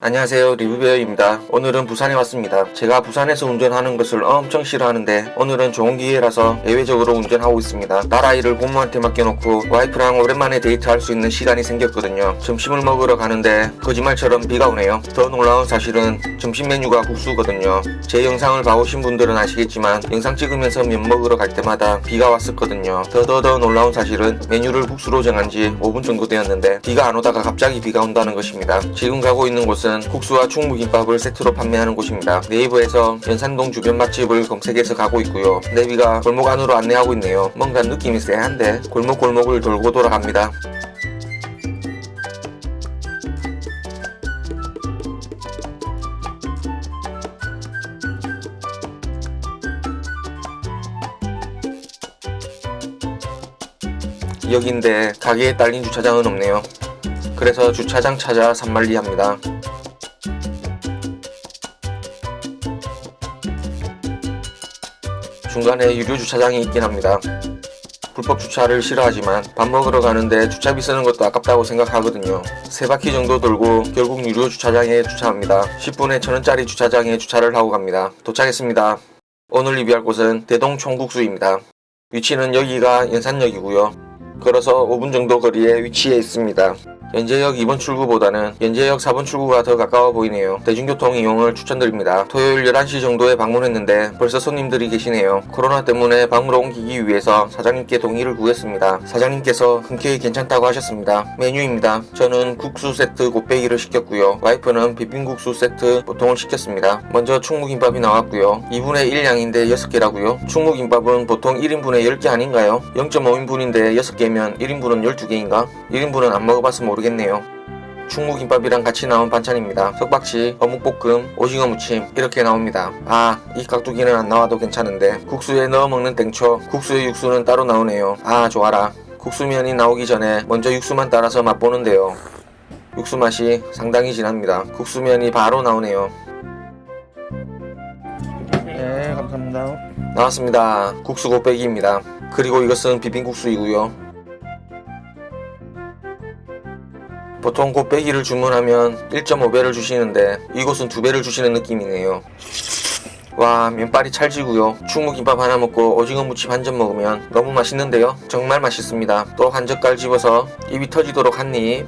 안녕하세요 리뷰베어입니다. 오늘은 부산에 왔습니다. 제가 부산에서 운전하는 것을 엄청 싫어하는데 오늘은 좋은 기회라서 예외적으로 운전하고 있습니다. 딸아이를 부모한테 맡겨놓고 와이프랑 오랜만에 데이트할 수 있는 시간이 생겼거든요. 점심을 먹으러 가는데 거짓말처럼 비가 오네요. 더 놀라운 사실은 점심 메뉴가 국수거든요. 제 영상을 봐오신 분들은 아시겠지만 영상 찍으면서 면 먹으러 갈 때마다 비가 왔었거든요. 더더더 놀라운 사실은 메뉴를 국수로 정한 지 5분 정도 되었는데 비가 안 오다가 갑자기 비가 온다는 것입니다. 지금 가고 있는 곳은 국수와 충무김밥을 세트로 판매하는 곳입니다. 네이버에서 연산동 주변 맛집을 검색해서 가고 있고요. 내비가 골목 안으로 안내하고 있네요. 뭔가 느낌이 쎄한데 골목골목을 돌고 돌아갑니다. 여기인데 가게에 딸린 주차장은 없네요. 그래서 주차장 찾아 산만리합니다. 중간에 유료 주차장이 있긴 합니다. 불법 주차를 싫어하지만 밥 먹으러 가는데 주차비 쓰는 것도 아깝다고 생각하거든요. 세 바퀴 정도 돌고 결국 유료 주차장에 주차합니다. 10분에 천원짜리 주차장에 주차를 하고 갑니다. 도착했습니다. 오늘 리뷰할 곳은 대동 총국수입니다. 위치는 여기가 연산역이고요. 걸어서 5분 정도 거리에 위치해 있습니다. 연제역 2번 출구보다는 연제역 4번 출구가 더 가까워 보이네요. 대중교통 이용을 추천드립니다. 토요일 11시 정도에 방문했는데 벌써 손님들이 계시네요. 코로나 때문에 방으로 옮기기 위해서 사장님께 동의를 구했습니다. 사장님께서 흔쾌히 괜찮다고 하셨습니다. 메뉴입니다. 저는 국수 세트 곱빼기를 시켰고요. 와이프는 비빔국수 세트 보통을 시켰습니다. 먼저 충무김밥이 나왔고요. 2분의 1 양인데 6개라고요. 충무김밥은 보통 1인분에 10개 아닌가요? 0.5인분인데 6개면 1인분은 12개인가? 1인분은 안 먹어봤으면 모르겠네요. 충무김밥이랑 같이 나온 반찬입니다. 석박지, 어묵볶음, 오징어 무침 이렇게 나옵니다. 아, 이 깍두기는 안 나와도 괜찮은데 국수에 넣어 먹는 땡초, 국수의 육수는 따로 나오네요. 아, 좋아라. 국수면이 나오기 전에 먼저 육수만 따라서 맛보는데요. 육수 맛이 상당히 진합니다. 국수면이 바로 나오네요. 네, 감사합니다. 나왔습니다. 국수 곱빼기입니다. 그리고 이것은 비빔국수이고요. 보통 곱빼기를 주문하면 1.5배를 주시는데 이곳은 2배를 주시는 느낌이네요. 와 면발이 찰지고요. 충무김밥 하나 먹고 오징어 무침 한 점 먹으면 너무 맛있는데요. 정말 맛있습니다. 또 한 젓갈 집어서 입이 터지도록 한 입.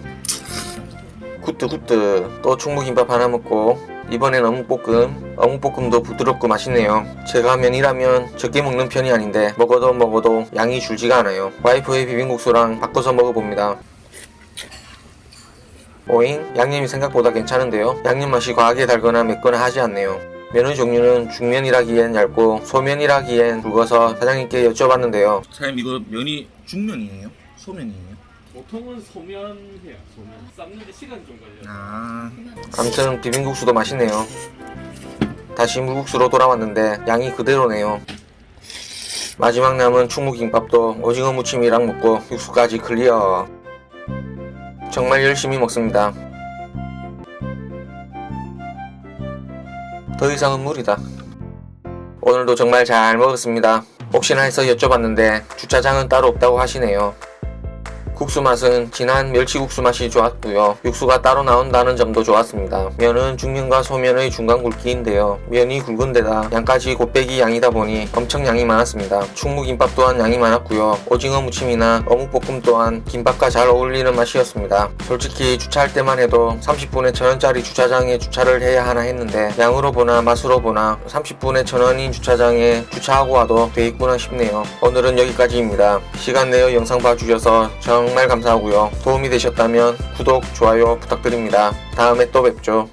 굿드 굿드. 또 충무김밥 하나 먹고 이번엔 어묵볶음. 어묵볶음도 부드럽고 맛있네요. 제가 면이라면 적게 먹는 편이 아닌데 먹어도 먹어도 양이 줄지가 않아요. 와이프의 비빔국수랑 바꿔서 먹어봅니다. 오잉? 양념이 생각보다 괜찮은데요? 양념 맛이 과하게 달거나 맵거나 하지 않네요. 면의 종류는 중면이라기엔 얇고 소면이라기엔 굵어서 사장님께 여쭤봤는데요. 사장님 이거 면이 중면이에요? 소면이에요? 보통은 소면해요. 소면. 삶는데 시간 좀 걸려요. 아, 아무튼 비빔국수도 맛있네요. 다시 물국수로 돌아왔는데 양이 그대로네요. 마지막 남은 충무김밥도 오징어 무침이랑 먹고 육수까지 클리어. 정말 열심히 먹습니다. 더 이상은 무리다. 오늘도 정말 잘 먹었습니다. 혹시나 해서 여쭤봤는데 주차장은 따로 없다고 하시네요. 국수 맛은 진한 멸치국수 맛이 좋았고요. 육수가 따로 나온다는 점도 좋았습니다. 면은 중면과 소면의 중간 굵기인데요. 면이 굵은 데다 양까지 곱빼기 양이다 보니 엄청 양이 많았습니다. 충무김밥 또한 양이 많았고요. 오징어 무침이나 어묵볶음 또한 김밥과 잘 어울리는 맛이었습니다. 솔직히 주차할 때만 해도 30분에 천원짜리 주차장에 주차를 해야 하나 했는데 양으로 보나 맛으로 보나 30분에 천원인 주차장에 주차하고 와도 되겠구나 싶네요. 오늘은 여기까지입니다. 시간 내어 영상 봐주셔서 정말 감사하고요. 도움이 되셨다면 구독, 좋아요 부탁드립니다. 다음에 또 뵙죠.